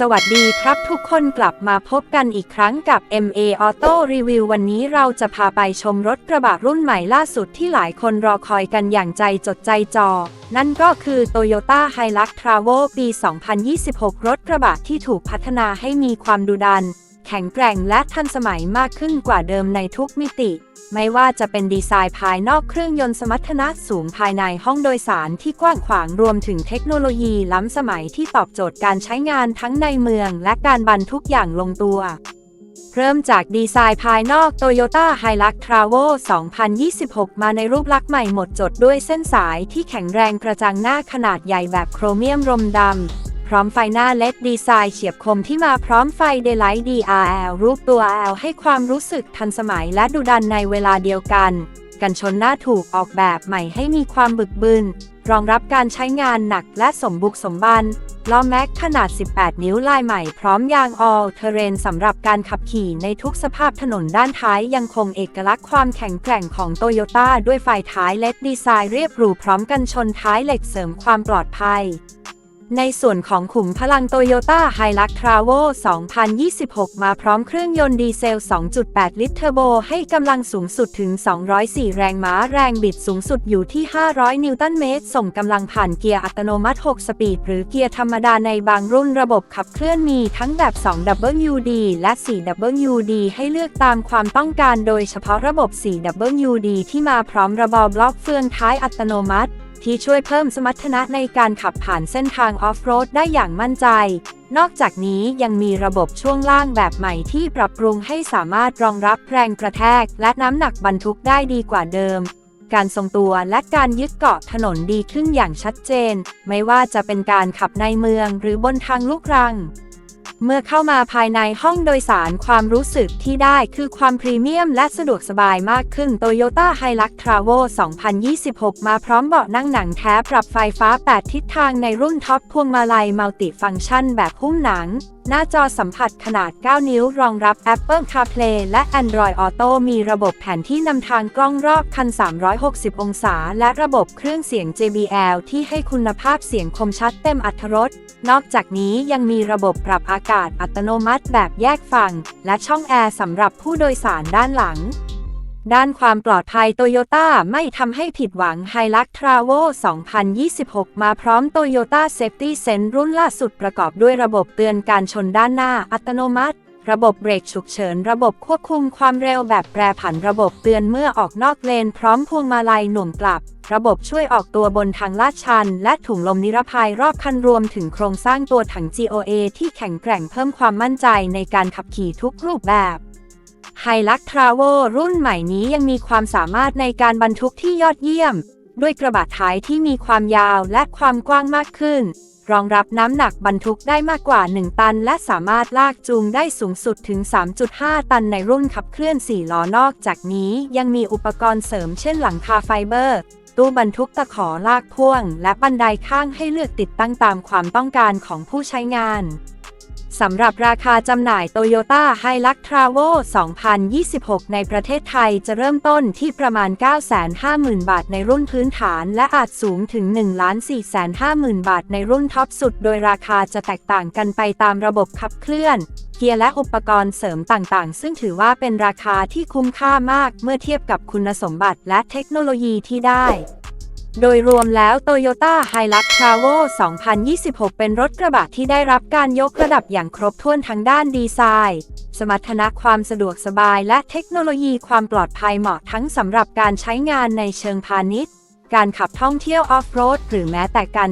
สวัสดีครับทุกคนกลับมาพบกันอีกครั้งกับ MA Auto Review วันนี้เราจะพาไปชมรถกระบะรุ่นใหม่ล่าสุดที่หลายคนรอคอยกันอย่างใจจดใจจอ นั่นก็คือ Toyota Hilux Travo ปี 2026 รถกระบะที่ถูกพัฒนาให้มีความดุดัน ข็งแกร่งและทันสมัยมากขึ้นกว่าเดิมในทุกมิติ ไม่ว่าจะเป็นดีไซน์ภายนอกเครื่องยนต์สมรรถนะสูงภายในห้องโดยสารที่กว้างขวางรวมถึงเทคโนโลยีล้ำสมัยที่ตอบโจทย์การใช้งานทั้งในเมืองและการบรรทุกอย่างลงตัวเริ่มจากดีไซน์ภายนอก Toyota Hilux Travo 2026 มาในรูปลักษณ์ใหม่หมดจดด้วยเส้นสายที่แข็งแรงกระจังหน้าขนาดใหญ่แบบโครเมียมรมดำ ร้อมไฟหน้าเล็ดดีไซน์เฉียบคมที่มาพร้อมไฟ Daylight DRL รูปตัว L ให้ความรู้สึกทันสมัยและดุดันในเวลาเดียวกัน กันชนหน้าถูกออกแบบใหม่ให้มีความบึกบึน รองรับการใช้งานหนักและสมบุกสมบันล้อแม็กขนาด 18 นิ้วลายใหม่พร้อมยาง All Terrain สำหรับการขับขี่ในทุกสภาพถนนด้านท้ายยังคงเอกลักษณ์ความแข็งแกร่งของโตโยต้าด้วยไฟท้ายเล็ดดีไซน์เรียบหรูพร้อมกันชนท้ายเหล็กเสริมความปลอดภัย ในส่วนของขุมพลัง Toyota Hilux Travo 2026 มาพร้อมเครื่องยนต์ดีเซล 2.8 ลิตรเทอร์โบ ให้กำลังสูงสุดถึง 204 แรงม้า แรงบิดสูงสุดอยู่ที่ 500 นิวตันเมตร ส่งกำลังผ่านเกียร์อัตโนมัติ 6 สปีด หรือเกียร์ธรรมดาในบางรุ่นระบบขับเคลื่อนมีทั้งแบบ 2WD และ 4WD ให้เลือกตามความต้องการ โดยเฉพาะระบบ 4WD ที่มาพร้อมระบอบล็อกเฟืองท้ายอัตโนมัติ ที่ช่วยเพิ่มสมรรถนะในการขับผ่านเส้นทางออฟโรดได้อย่างมั่นใจ นอกจากนี้ยังมีระบบช่วงล่างแบบใหม่ที่ปรับปรุงให้สามารถรองรับแรงกระแทก และน้ำหนักบรรทุกได้ดีกว่าเดิม การทรงตัวและการยึดเกาะถนนดีขึ้นอย่างชัดเจน ไม่ว่าจะเป็นการขับในเมืองหรือบนทางลูกรัง เมื่อเข้ามาภายในห้องโดยสารความรู้สึกที่ได้คือความพรีเมียมและสะดวกสบายมากขึ้น Toyota Hilux Travo 2026 มาพร้อมเบาะนั่งหนังแท้ปรับไฟฟ้า 8 ทิศทางในรุ่นท็อปพวงมาลัยมัลติฟังก์ชันแบบหุ้มหนัง หน้าจอสัมผัสขนาด 9 นิ้ว รองรับ Apple CarPlay และ Android Auto มีระบบแผนที่นำทางกล้องรอบคัน 360 องศา และระบบเครื่องเสียง JBL ที่ให้คุณภาพเสียงคมชัดเต็มอรรถรส นอกจากนี้ยังมีระบบปรับอากาศอัตโนมัติแบบแยกฝั่ง และช่องแอร์สำหรับผู้โดยสารด้านหลัง ด้านความปลอดภัยโตโยต้าไม่ทำให้ผิดหวัง Hilux Travo 2026 มาพร้อม Toyota Safety Sense รุ่นล่าสุดประกอบด้วยระบบเตือนการชนด้านหน้าอัตโนมัติ ระบบเบรกฉุกเฉิน ระบบควบคุมความเร็วแบบแปรผัน ระบบเตือนเมื่อออกนอกเลน พร้อมพวงมาลัยหน่วงกลับ ระบบช่วยออกตัวบนทางลาดชัน และถุงลมนิรภัยรอบคันรวมถึงโครงสร้างตัวถัง GOA ที่แข็งแกร่งเพิ่มความมั่นใจในการขับขี่ทุกรูปแบบ ไฮลักทราโวรุ่นใหม่นี้ยังมีความสามารถในการบรรทุกที่ยอดเยี่ยม ด้วยกระบะท้ายที่มีความยาวและความกว้างมากขึ้น รองรับน้ำหนักบรรทุกได้มากกว่า 1 ตัน และสามารถลากจูงได้สูงสุดถึง 3.5 ตันในรุ่นขับเคลื่อน 4 ล้อนอกจากนี้ยังมีอุปกรณ์เสริมเช่นหลังคาไฟเบอร์ตู้บรรทุกตะขอลากพ่วง และบันไดข้างให้เลือกติดตั้งตามความต้องการของผู้ใช้งาน สำหรับราคาจำหน่าย Toyota Hilux Travo 2026 ในประเทศไทยจะเริ่มต้นที่ประมาณ 950,000 บาทในรุ่นพื้นฐาน และอาจสูงถึง 1,450,000 บาทในรุ่นท็อปสุด โดยราคาจะแตกต่างกันไปตามระบบขับเคลื่อน เกียร์และอุปกรณ์เสริมต่างๆ ซึ่งถือว่าเป็นราคาที่คุ้มค่ามากเมื่อเทียบกับคุณสมบัติและเทคโนโลยีที่ได้ โดยรวมแล้ว Toyota Hilux Travo 2026 เป็นรถกระบะที่ได้รับการยกระดับอย่างครบถ้วนทั้งด้านดีไซน์ สมรรถนะความสะดวกสบายและเทคโนโลยีความปลอดภัยเหมาะทั้งสำหรับการใช้งานในเชิงพาณิชย์ การขับท่องเที่ยวออฟโรดหรือแม้แต่การ